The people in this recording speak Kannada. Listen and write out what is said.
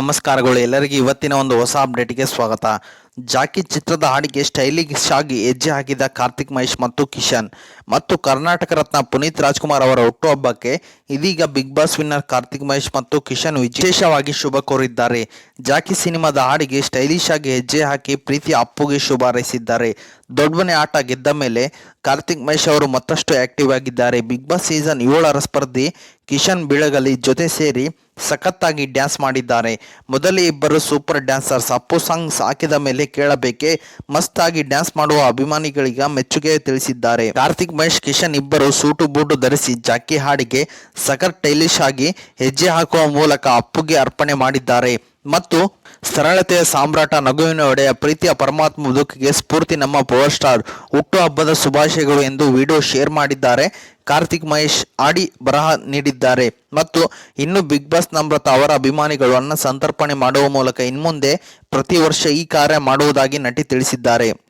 ನಮಸ್ಕಾರಗಳು, ಎಲ್ಲರಿಗೂ ಇವತ್ತಿನ ಒಂದು ಹೊಸ ಅಪ್ಡೇಟ್ಗೆ ಸ್ವಾಗತ. ಜಾಕಿ ಚಿತ್ರದ ಹಾಡಿಗೆ ಸ್ಟೈಲಿಶ್ ಆಗಿ ಹೆಜ್ಜೆ ಹಾಕಿದ ಕಾರ್ತಿಕ್ ಮಹೇಶ್ ಮತ್ತು ಕಿಶನ್ ಮತ್ತು ಕರ್ನಾಟಕ ರತ್ನ ಪುನೀತ್ ರಾಜ್ಕುಮಾರ್ ಅವರ ಹುಟ್ಟುಹಬ್ಬಕ್ಕೆ ಇದೀಗ big boss winner Karthik Mahesh ಮತ್ತು ಕಿಶನ್ ವಿಶೇಷವಾಗಿ ಶುಭ ಕೋರಿದ್ದಾರೆ. ಜಾಕಿ ಸಿನಿಮಾದ ಹಾಡಿಗೆ ಸ್ಟೈಲಿಶ್ ಆಗಿ ಹೆಜ್ಜೆ ಹಾಕಿ ಪ್ರೀತಿ ಅಪ್ಪುಗೆ ಶುಭ ಹಾರೈಸಿದ್ದಾರೆ. ದೊಡ್ಡಮನೆ ಆಟ ಗೆದ್ದ ಮೇಲೆ ಕಾರ್ತಿಕ್ ಮಹೇಶ್ ಅವರು ಮತ್ತಷ್ಟು ಆಕ್ಟಿವ್ ಆಗಿದ್ದಾರೆ. ಬಿಗ್ ಬಾಸ್ ಸೀಸನ್ ಏಳರ ಸ್ಪರ್ಧಿ ಕಿಶನ್ ಬಿಳಗಲಿ ಜೊತೆ ಸೇರಿ ಸಖತ್ತಾಗಿ ಡ್ಯಾನ್ಸ್ ಮಾಡಿದ್ದಾರೆ. ಮೊದಲೇ ಇಬ್ಬರು ಸೂಪರ್ ಡ್ಯಾನ್ಸರ್ಸ್ ಅಪ್ಪು ಸಾಂಗ್ಸ್ ಹಾಕಿದ ಮೇಲೆ ಕೇಳಬೇಕೆ ಮಸ್ತ್ ಆಗಿ ಡ್ಯಾನ್ಸ್ ಮಾಡುವ ಅಭಿಮಾನಿಗಳಿಗೆ ಮೆಚ್ಚುಗೆ ತಿಳಿಸಿದ್ದಾರೆ. ಕಾರ್ತಿಕ್ ಮಹೇಶ್, ಕಿಶನ್ ಇಬ್ಬರು ಸೂಟು ಬೂಟು ಧರಿಸಿ ಜಾಕಿ ಹಾಡಿಗೆ ಸಖತ್ ಟೈಲಿಶ್ ಆಗಿ ಹೆಜ್ಜೆ ಹಾಕುವ ಮೂಲಕ ಅಪ್ಪುಗೆ ಅರ್ಪಣೆ ಮಾಡಿದ್ದಾರೆ. ಮತ್ತು ಸರಳತೆಯ ಸಾಮ್ರಾಟ ನಗುವಿನ ಒಡೆಯ ಪ್ರೀತಿಯ ಪರಮಾತ್ಮ ಬದುಕಿಗೆ ಸ್ಫೂರ್ತಿ ನಮ್ಮ ಪವರ್ ಸ್ಟಾರ್ ಹುಟ್ಟುಹಬ್ಬದ ಶುಭಾಶಯಗಳು ಎಂದು ವಿಡಿಯೋ ಶೇರ್ ಮಾಡಿದ್ದಾರೆ. ಕಾರ್ತಿಕ್ ಮಹೇಶ್ ಆಡಿ ಬರಹ ನೀಡಿದ್ದಾರೆ. ಮತ್ತು ಇನ್ನು ಬಿಗ್ ಬಾಸ್ ನಮ್ರತ ಅವರ ಅಭಿಮಾನಿಗಳು ಅನ್ನ ಸಂತರ್ಪಣೆ ಮಾಡುವ ಮೂಲಕ ಇನ್ಮುಂದೆ ಪ್ರತಿ ವರ್ಷ ಈ ಕಾರ್ಯ ಮಾಡುವುದಾಗಿ ನಟಿ ತಿಳಿಸಿದ್ದಾರೆ.